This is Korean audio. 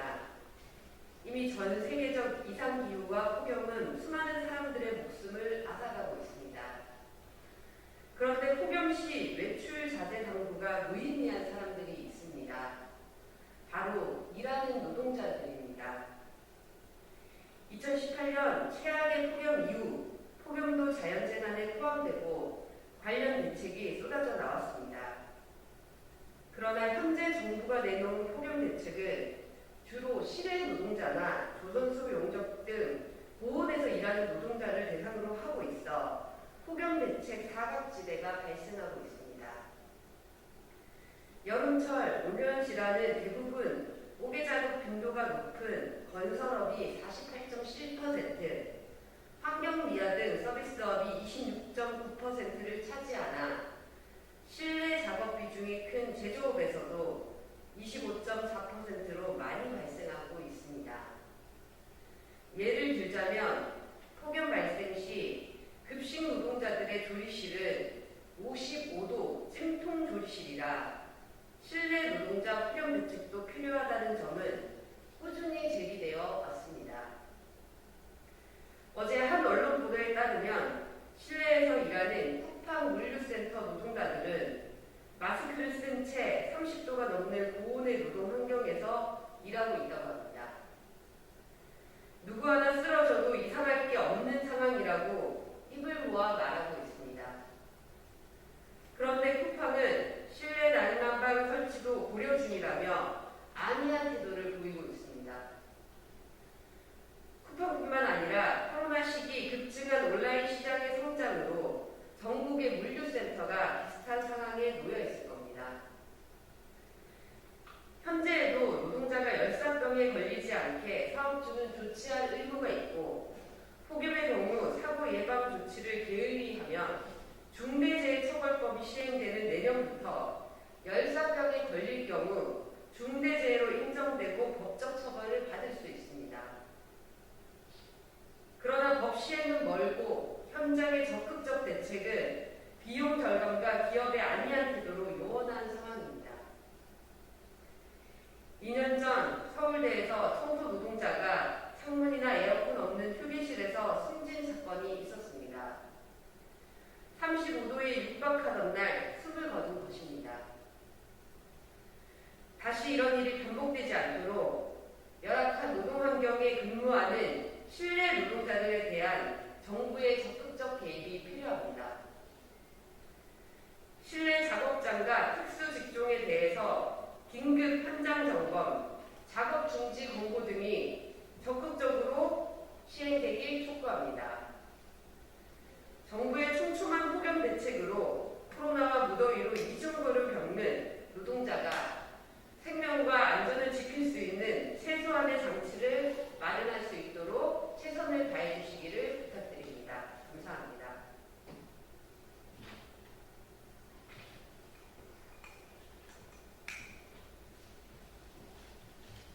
시작됩니다. 이미 전 세계적 이상 기후와 폭염은 수많은 사람들의 목숨을 앗아가고 있습니다. 그런데 폭염 시 외출 자제 당부가 무의미한 사람들이 있습니다. 바로 일하는 노동자들입니다. 2018년 최악의 폭염 이후 폭염도 자연재난에 포함되고 관련 대책이 쏟아져 나왔습니다. 그러나 현재 정부가 내놓은 폭염 대책은 주로 실외 노동자나 조선소 용접 등 일하는 노동자를 대상으로 하고 있어 폭염 대책 사각지대가 발생하고 있습니다. 여름철 오면지라는 대부분 옥외 작업 빈도가 높은 건설업이 48.7%, 환경 미화 등 서비스업이 26.9%를 차지하나 실내 작업 비중이 큰 제조업에서도 25.4%로 많이 발생하고 있습니다. 예를 들자면 폭염 발생 시 급식 노동자들의 조리실은 55도 생통 조리실이라 실내 노동자 폭염 대책도 필요하다는 점은 꾸준히 제기되어 왔습니다. 어제 한 언론 보도에 따르면 실내에서 일하는 쿠팡 물류센터 노동자들은 마스크를 쓴 채 30도가 넘는 고온의 노동 환경에서 일하고 있다고 합니다. 누구 하나 쓰러져도 이상할 게 없는 상황이라고 입을 모아 말하고 있습니다. 그런데 쿠팡은 실내 난방방 설치도 고려 중이라며 안이한 태도를 보이고 있습니다. 쿠팡뿐만 아니라 코로나 시기 급증한 온라인 시장의 성장으로 전국의 물류센터가 비슷한 상황에 놓여 있을 겁니다. 현재에도 노동자가 열사병에 걸리지 않게 사업주는 조치할 의무가 있고 폭염의 경우 사고 예방 조치를 게을리하면 중대재해처벌법이 시행되는 내년부터 열사병에 걸릴 경우 중대재해로 인정되고 법적 처벌을 받을 수 있습니다. 그러나 법 시행은 멀고 현장의 적극적 대책은 비용 절감과 기업의 안이한 태도로 요원한 상황입니다. 2년 전 서울대에서 청소 노동자가 창문이나 에어컨 없는 휴게실에서 숨진 사건이 있었습니다. 35도에 육박하던 날 숨을 거둔 것입니다. 다시 이런 일이 반복되지 않도록 열악한 노동 환경에 근무하는 실내 노동자들에 대한 정부의 적극적 개입이 필요합니다. 있습니다. 생명과 안전을 지킬 수 있는 최소한의 장치를 마련할 수 있도록 최선을 다해 주시기를